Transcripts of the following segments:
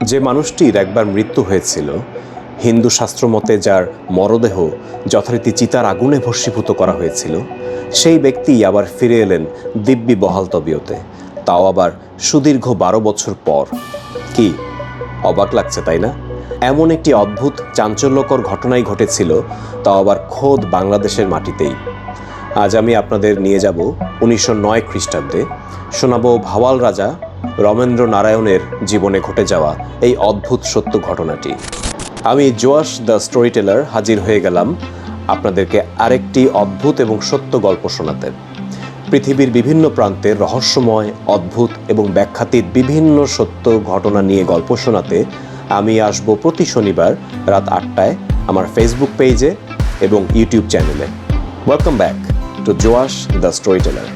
যে মানুষটির একবার মৃত্যু হয়েছিল, হিন্দু শাস্ত্র মতে যার মরদেহ যথারীতি চিতার আগুনে ভস্মীভূত করা হয়েছিল, সেই ব্যক্তি আবার ফিরে এলেন দিব্যি বহাল তবিয়তে। তাও আবার সুদীর্ঘ বারো বছর পর। কি, অবাক লাগছে, তাই না? এমন একটি অদ্ভুত, চাঞ্চল্যকর ঘটনাই ঘটেছিল, তাও আবার খোদ বাংলাদেশের মাটিতেই। আজ আমি আপনাদের নিয়ে যাব উনিশশো নয় খ্রিস্টাব্দে। শোনাবো ভাওয়াল রাজা রমেন্দ্র নারায়ণের জীবনে ঘটে যাওয়া এই অদ্ভুত সত্য ঘটনাটি। আমি জোয়াস দ্য স্টোরি টেলার হাজির হয়ে গেলাম আপনাদেরকে আরেকটি অদ্ভুত এবং সত্য গল্প শোনাতে। পৃথিবীর বিভিন্ন প্রান্তের রহস্যময়, অদ্ভুত এবং ব্যাখ্যাতীত বিভিন্ন সত্য ঘটনা নিয়ে গল্প শোনাতে আমি আসব প্রতি শনিবার রাত আটটায় আমার ফেসবুক পেজে এবং ইউটিউব চ্যানেলে welcome back to Joyas the storyteller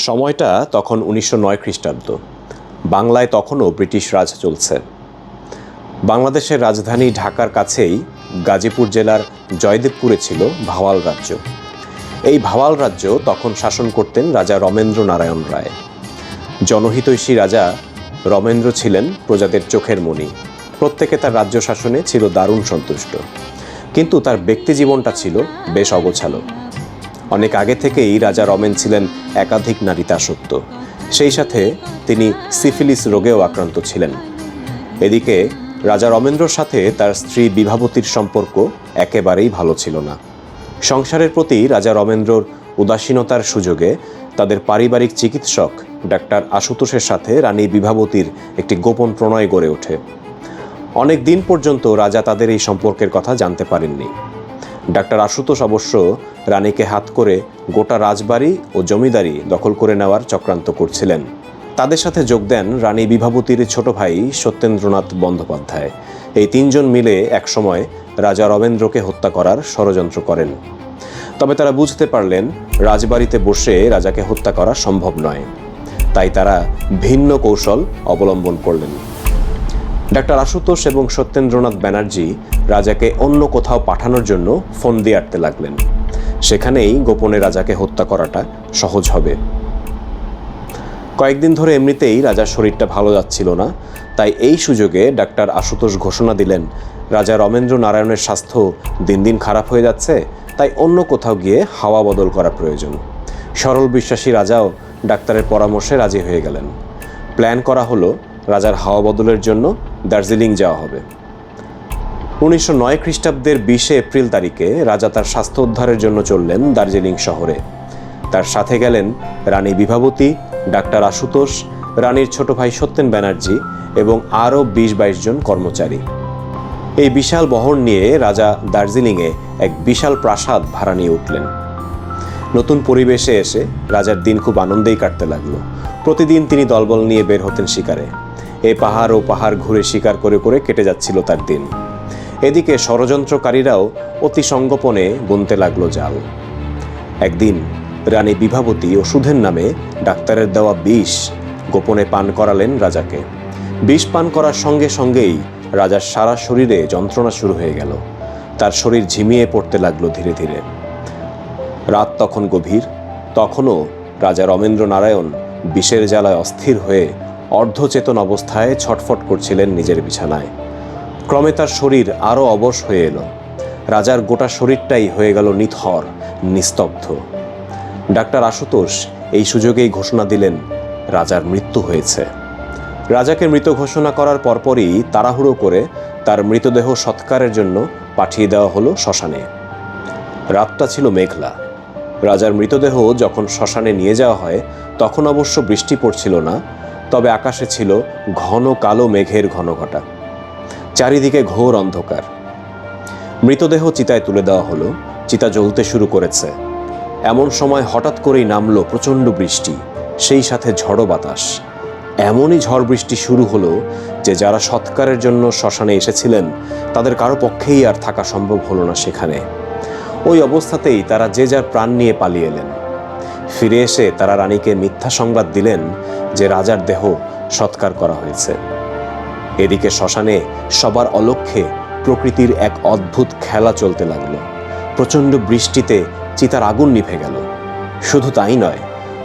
সময়টা তখন উনিশশো নয় খ্রিস্টাব্দ। বাংলায় তখনও ব্রিটিশ রাজ চলছে। বাংলাদেশের রাজধানী ঢাকার কাছেই গাজীপুর জেলার জয়দেবপুরে ছিল ভাওয়াল রাজ্য। এই ভাওয়াল রাজ্য তখন শাসন করতেন রাজা রমেন্দ্র নারায়ণ রায়। জনহিতৈষী রাজা রমেন্দ্র ছিলেন প্রজাদের চোখের মণি। প্রত্যেকে তার রাজ্য শাসনে ছিল দারুণ সন্তুষ্ট। কিন্তু তার ব্যক্তি জীবনটা ছিল বেশ অগোছালো। অনেক আগে থেকেই রাজা রমেন ছিলেন একাধিক নারীতাসক্ত সেই সাথে তিনি সিফিলিস রোগেও আক্রান্ত ছিলেন। এদিকে রাজা রমেন্দ্রর সাথে তার স্ত্রী বিভাবতীর সম্পর্ক একেবারেই ভালো ছিল না। সংসারের প্রতি রাজা রমেন্দ্রর উদাসীনতার সুযোগে তাদের পারিবারিক চিকিৎসক ডাক্তার আশুতোষের সাথে রানী বিভাবতীর একটি গোপন প্রণয় গড়ে ওঠে। অনেক দিন পর্যন্ত রাজা তাদের এই সম্পর্কের কথা জানতে পারেননি। ডাক্তার আশুতোষ অবশ্য রানীকে হাত করে গোটা রাজবাড়ি ও জমিদারি দখল করে নেওয়ার চক্রান্ত করছিলেন। তাদের সাথে যোগ দেন রানী বিভাবতীর ছোট ভাই সত্যেন্দ্রনাথ বন্দ্যোপাধ্যায়। এই তিনজন মিলে একসময় রাজা রবেন্দ্রকে হত্যা করার ষড়যন্ত্র করেন। তবে তারা বুঝতে পারলেন, রাজবাড়িতে বসে রাজাকে হত্যা করা সম্ভব নয়। তাই তারা ভিন্ন কৌশল অবলম্বন করলেন। ডাক্তার আশুতোষ এবং সত্যেন্দ্রনাথ ব্যানার্জি রাজাকে অন্য কোথাও পাঠানোর জন্য ফোন দিয়ে আটতে লাগলেন। সেখানেই গোপনে রাজাকে হত্যা করাটা সহজ হবে। কয়েকদিন ধরে এমনিতেই রাজার শরীরটা ভালো যাচ্ছিল না, তাই এই সুযোগে ডাক্তার আশুতোষ ঘোষণা দিলেন, রাজা রমেন্দ্র নারায়ণের স্বাস্থ্য দিন দিন খারাপ হয়ে যাচ্ছে, তাই অন্য কোথাও গিয়ে হাওয়া বদল করা প্রয়োজন। সরল বিশ্বাসী রাজাও ডাক্তারের পরামর্শে রাজি হয়ে গেলেন। প্ল্যান করা হলো, রাজার হাওয়া বদলের জন্য দার্জিলিং যাওয়া হবে। উনিশশো নয় খ্রিস্টাব্দের বিশে এপ্রিল তারিখে রাজা তার স্বাস্থ্য উদ্ধারের জন্য চললেন দার্জিলিং শহরে। তার সাথে গেলেন রানী বিভাবতী, ডাক্তার আশুতোষ, রানীর ছোট ভাই সত্যেন ব্যানার্জি এবং আরও বিশ বাইশ জন কর্মচারী। এই বিশাল বহন নিয়ে রাজা দার্জিলিংয়ে এক বিশাল প্রাসাদ ভাড়া নিয়ে উঠলেন। নতুন পরিবেশে এসে রাজার দিন খুব আনন্দেই কাটতে লাগল। প্রতিদিন তিনি দলবল নিয়ে বের হতেন শিকারে। এ পাহাড় ও পাহাড় ঘুরে শিকার করে করে কেটে যাচ্ছিল তার দিন। এদিকে ষড়যন্ত্রকারীরাও অতি সঙ্গোপনে বুনতে লাগল জাল। একদিন রানী বিভাবতী ওষুধের নামে ডাক্তারের দেওয়া বিষ গোপনে পান করালেন রাজাকে। বিষ পান করার সঙ্গে সঙ্গেই রাজার সারা শরীরে যন্ত্রণা শুরু হয়ে গেল। তার শরীর ঝিমিয়ে পড়তে লাগল ধীরে ধীরে। রাত তখন গভীর। তখনও রাজা রমেন্দ্র নারায়ণ বিষের জ্বালায় অস্থির হয়ে অর্ধচেতন অবস্থায় ছটফট করছিলেন নিজের বিছানায়। ক্রমে তার শরীর আরও অবশ হয়ে এলো। রাজার গোটা শরীরটাই হয়ে গেল নিথর, নিস্তব্ধ। ডাক্তার আশুতোষ এই সুযোগেই ঘোষণা দিলেন, রাজার মৃত্যু হয়েছে। রাজাকে মৃত ঘোষণা করার পরপরই তাড়াহুড়ো করে তার মৃতদেহ সৎকারের জন্য পাঠিয়ে দেওয়া হলো শ্মশানে। রাতটা ছিল মেঘলা। রাজার মৃতদেহ যখন শ্মশানে নিয়ে যাওয়া হয়, তখন অবশ্য বৃষ্টি পড়ছিল না তবে আকাশে ছিল ঘন কালো মেঘের ঘনঘটা। চারিদিকে ঘোর অন্ধকার। মৃতদেহ চিতায় তুলে দেওয়া হলো। চিতা জ্বলতে শুরু করেছে। এমন সময় হঠাৎ করেই নামলো প্রচণ্ড বৃষ্টি, সেই সাথে ঝড়ো বাতাস। এমনই ঝড় বৃষ্টি শুরু হলো যে যারা সৎকারের জন্য শ্মশানে এসেছিলেন, তাদের কারও পক্ষেই আর থাকা সম্ভব হলো না সেখানে। ওই অবস্থাতেই তারা যে যার প্রাণ নিয়ে পালিয়ে এলেন। ফিরে এসে তারা রানীকে মিথ্যা সংবাদ দিলেন যে রাজার দেহ সৎকার করা হয়েছে। এদিকে শ্মশানে সবার অলক্ষ্যে প্রকৃতির এক অদ্ভুত খেলা চলতে লাগল। প্রচণ্ড বৃষ্টিতে চিতার আগুন নিভে গেল। শুধু তাই নয়,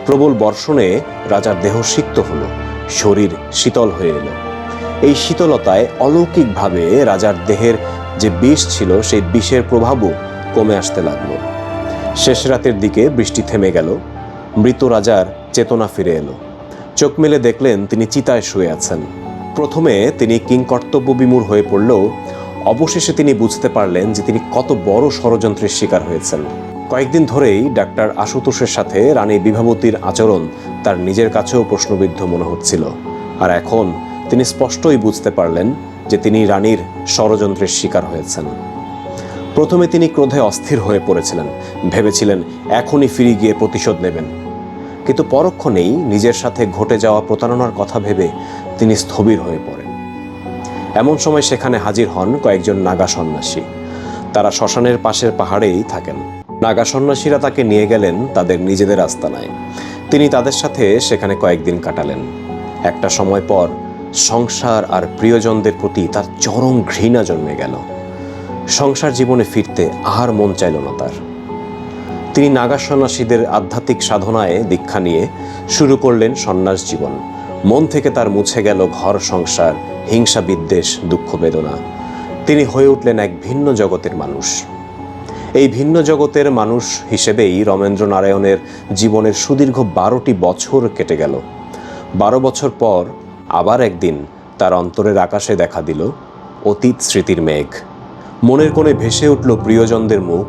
প্রবল বর্ষণে রাজার দেহ সিক্ত হলো, শরীর শীতল হয়ে এলো। এই শীতলতায় অলৌকিকভাবে রাজার দেহের যে বিষ ছিল, সেই বিষের প্রভাবও কমে আসতে লাগল। শেষ রাতের দিকে বৃষ্টি থেমে গেল। মৃত রাজার চেতনা ফিরে এলো। চোখ মেলে দেখলেন তিনি চিতায় শুয়ে আছেন। প্রথমে তিনি কিংকর্তব্য বিমূর হয়ে পড়লেও অবশেষে তিনি বুঝতে পারলেন যে তিনি কত বড় ষড়যন্ত্রের শিকার হয়েছেন। কয়েকদিন ধরেই ডাক্তার আশুতোষের সাথে রানী বিভাবতীর আচরণ তার নিজের কাছেও প্রশ্নবিদ্ধ মনে হচ্ছিল। আর এখন তিনি স্পষ্টই বুঝতে পারলেন যে তিনি রানীর ষড়যন্ত্রের শিকার হয়েছেন। প্রথমে তিনি ক্রোধে অস্থির হয়ে পড়েছিলেন। ভেবেছিলেন এখনই ফিরে গিয়ে প্রতিশোধ নেবেন। কিন্তু পরক্ষণেই নিজের সাথে ঘটে যাওয়া প্রতারণার কথা ভেবে তিনি স্থবির হয়ে পড়েন। এমন সময় সেখানে হাজির হন কয়েকজন নাগা সন্ন্যাসী। তারা শ্মশানের পাশের পাহাড়েই থাকেন। নাগা সন্ন্যাসীরা তাকে নিয়ে গেলেন তাদের নিজেদের আস্তানায়। তিনি তাদের সাথে সেখানে কয়েকদিন কাটালেন। একটা সময় পর সংসার আর প্রিয়জনদের প্রতি তার চরম ঘৃণা জন্মে গেল। সংসার জীবনে ফিরতে আহার মন চাইল না তার। তিনি নাগা সন্ন্যাসীদের আধ্যাত্মিক সাধনায় দীক্ষা নিয়ে শুরু করলেন সন্ন্যাস জীবন। মন থেকে তার মুছে গেল ঘর সংসার, হিংসা বিদ্বেষ, দুঃখ বেদনা। তিনি হয়ে উঠলেন এক ভিন্ন জগতের মানুষ। এই ভিন্ন জগতের মানুষ হিসেবেই রমেন্দ্র নারায়ণের জীবনের সুদীর্ঘ বারোটি বছর কেটে গেল। বারো বছর পর আবার একদিন তার অন্তরের আকাশে দেখা দিল অতীত স্মৃতির মেঘ। মনের কোণে ভেসে উঠল প্রিয়জনদের মুখ,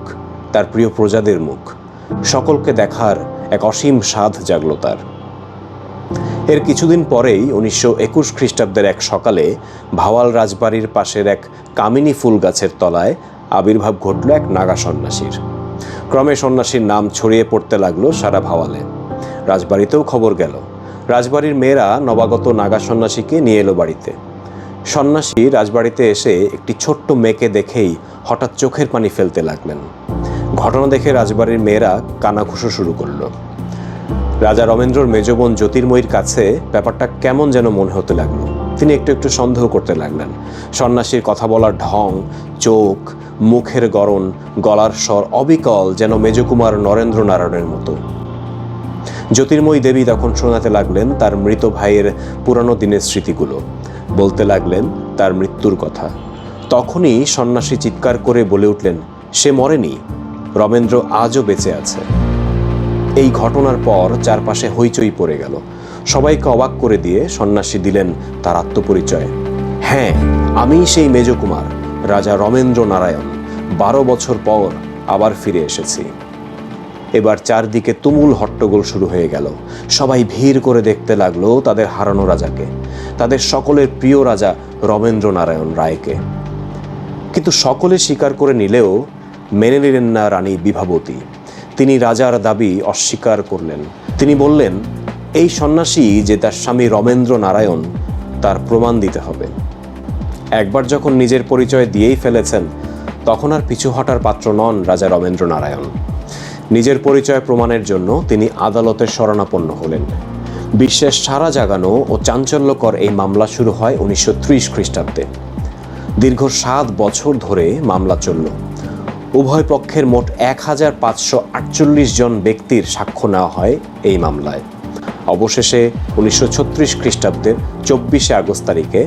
তার প্রিয় প্রজাদের মুখ। সকলকে দেখার এক অসীম সাধ জাগল তার। এর কিছুদিন পরেই উনিশশো একুশ খ্রিস্টাব্দের এক সকালে ভাওয়াল রাজবাড়ির পাশের এক কামিনী ফুল গাছের তলায় আবির্ভাব ঘটল এক নাগা সন্ন্যাসীর। ক্রমে সন্ন্যাসীর নাম ছড়িয়ে পড়তে লাগল সারা ভাওয়ালে। রাজবাড়িতেও খবর গেল। রাজবাড়ির মেয়েরা নবাগত নাগা সন্ন্যাসীকে নিয়ে এলো বাড়িতে। সন্ন্যাসী রাজবাড়িতে এসে একটি ছোট্ট মেয়েকে দেখেই হঠাৎ চোখের পানি ফেলতে লাগলেন। ঘটনা দেখে রাজবাড়ির মেয়েরা কানাঘুষো শুরু করল। রাজা রমেন্দ্রর মেজবোন জ্যোতির্ময়ীর কাছে ব্যাপারটা কেমন যেন মনে হতে লাগল। তিনি একটু একটু সন্দেহ করতে লাগলেন। সন্ন্যাসীর কথা বলার ঢং, চোখ, মুখের গড়ন, গলার স্বর অবিকল যেন মেজকুমার নরেন্দ্র নারায়ণের মতো। জ্যোতির্ময়ী দেবী তখন শোনাতে লাগলেন তার মৃত ভাইয়ের পুরানো দিনের স্মৃতিগুলো। বলতে লাগলেন তার মৃত্যুর কথা। তখনই সন্ন্যাসী চিৎকার করে বলে উঠলেন, সে মরেনি? রমেন্দ্র আজও বেঁচে আছে। এই ঘটনার পর চারপাশে হইচই পড়ে গেল। সবাইকে অবাক করে দিয়ে সন্ন্যাসী দিলেন তার আত্মপরিচয়। হ্যাঁ আমি সেই মেজকুমার, রাজা রমেন্দ্র নারায়ণ বারো বছর পর আবার ফিরে এসেছি। এবার চারদিকে তুমুল হট্টগোল শুরু হয়ে গেল। সবাই ভিড় করে দেখতে লাগল তাদের হারানো রাজাকে, তাদের সকলের প্রিয় রাজা রমেন্দ্র নারায়ণ রায়কে। কিন্তু সকলে স্বীকার করে নিলেও মেনে নিলেন না রানী বিভাবতী। তিনি রাজার দাবি অস্বীকার করলেন। তিনি বললেন, এই সন্ন্যাসী যে তার স্বামী রমেন্দ্র নারায়ণ তার প্রমাণ দিতে হবে। একবার যখন নিজের পরিচয় দিয়েই ফেলেছেন, তখন আর পিছু হটার পাত্র নন রাজা রমেন্দ্র নারায়ণ নিজের পরিচয় প্রমাণের জন্য তিনি আদালতে শরণাপন্ন হলেন। বিশ্বের সারা জাগানো ও চাঞ্চল্যকর এই মামলা শুরু হয় উনিশশো ত্রিশ খ্রিস্টাব্দে। দীর্ঘ সাত বছর ধরে মামলা চলল। উভয় পক্ষের মোট এক হাজার পাঁচশো আটচল্লিশ জন ব্যক্তির সাক্ষ্য নেওয়া হয় এই মামলায়। অবশেষে উনিশশো ছত্রিশ খ্রিস্টাব্দের চব্বিশে আগস্ট তারিখে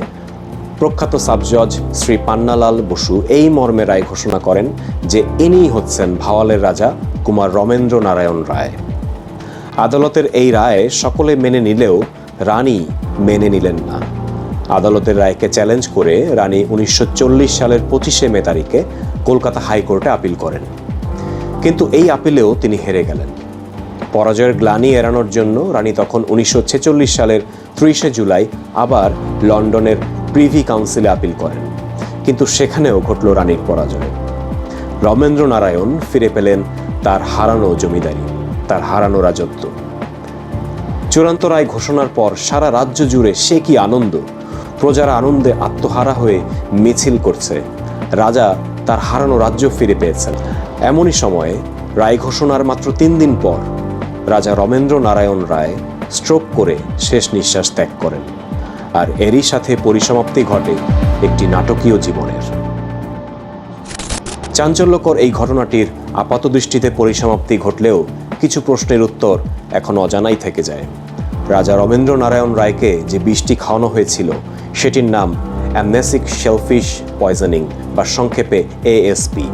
প্রখ্যাত সাবজজ শ্রী পান্নালাল বসু এই মর্মে রায় ঘোষণা করেন যে ইনিই হচ্ছেন ভাওয়ালের রাজা কুমার রমেন্দ্র নারায়ণ রায়। আদালতের এই রায় সকলে মেনে নিলেও রানী মেনে নিলেন না। আদালতের রায়কে চ্যালেঞ্জ করে রানী উনিশশো চল্লিশ সালের পঁচিশে মে তারিখে কলকাতা হাইকোর্টে আপিল করেন। কিন্তু এই আপিলেও তিনি হেরে গেলেন। পরাজয়ের গ্লানি এড়ানোর জন্য রানী তখন উনিশশো ছেচল্লিশ সালের ত্রিশে জুলাই আবার লন্ডনের প্রিভি কাউন্সিলে আপিল করেন। কিন্তু সেখানেও ঘটল রানীর পরাজয়। রমেন্দ্র নারায়ণ ফিরে পেলেন তার হারানো জমিদারি, তার হারানো রাজত্ব। চূড়ান্ত রায় ঘোষণার পর সারা রাজ্য জুড়ে সে কি আনন্দ? প্রজারা আনন্দে আত্মহারা হয়ে মিছিল করছে। রাজা তার হারানো রাজ্য ফিরে পেয়েছেন। এমনই সময়ে রায় ঘোষণার মাত্র তিন দিন পর রাজা রমেন্দ্র নারায়ণ রায় স্ট্রোক করে শেষ নিঃশ্বাস ত্যাগ করেন। আর এরই সাথে পরিসমাপ্তি ঘটে একটি নাটকীয় জীবনের। চাঞ্চল্যকর এই ঘটনাটির আপাতদৃষ্টিতে পরিসমাপ্তি ঘটলেও কিছু প্রশ্নের উত্তর এখন অজানাই থেকে যায়। রাজা রমেন্দ্র নারায়ণ রায়কে যে বিষটি খাওয়ানো হয়েছিল, সেটির নাম অ্যামনেসিক শেলফিশ পয়জনিং বা সংক্ষেপে এএসপি।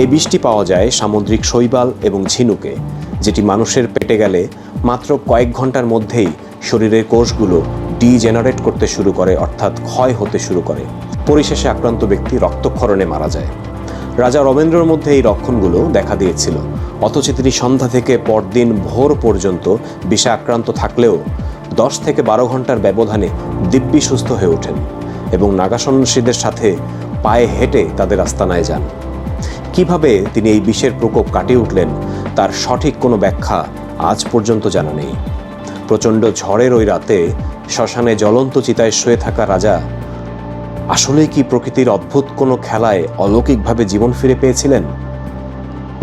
এই বিষটি পাওয়া যায় সামুদ্রিক শৈবাল এবং ঝিনুকে, যেটি মানুষের পেটে গেলে মাত্র কয়েক ঘণ্টার মধ্যেই শরীরের কোষগুলো ডিজেনারেট করতে শুরু করে, অর্থাৎ ক্ষয় হতে শুরু করে। পরিশেষে আক্রান্ত ব্যক্তি রক্তক্ষরণে মারা যায়। রাজা রমেন্দ্রর মধ্যে এই লক্ষণগুলো দেখা দিয়েছিল। অথচ তিনি সন্ধ্যা থেকে পরদিন ভোর পর্যন্ত বিষে আক্রান্ত থাকলেও দশ থেকে বারো ঘণ্টার ব্যবধানে দিব্যি সুস্থ হয়ে ওঠেন এবং নাগা সন্ন্যাসীদের সাথে পায়ে হেঁটে তাদের আস্তানায় যান। কীভাবে তিনি এই বিষের প্রকোপ কাটিয়ে উঠলেন, তার সঠিক কোনো ব্যাখ্যা আজ পর্যন্ত জানা নেই। প্রচণ্ড ঝড়ের ওই রাতে শ্মশানে জ্বলন্ত চিতায় শুয়ে থাকা রাজা আসলেই কি প্রকৃতির অদ্ভুত কোনো খেলায় অলৌকিকভাবে জীবন ফিরে পেয়েছিলেন?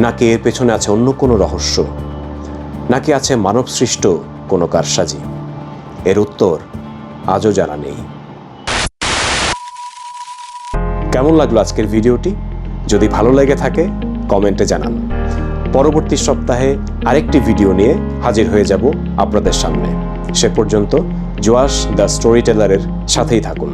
নাকি এর পেছনে আছে অন্য কোনো রহস্য? নাকি আছে মানবসৃষ্ট কোনো কারসাজি? এর উত্তর আজও জানা নেই। কেমন লাগল আজকের ভিডিওটি? যদি ভালো লেগে থাকে, কমেন্টে জানান। পরবর্তী সপ্তাহে আরেকটি ভিডিও নিয়ে হাজির হয়ে যাব আপনাদের সামনে। সে পর্যন্ত জোয়াস দ্য স্টোরি টেলারের সাথেই থাকুন।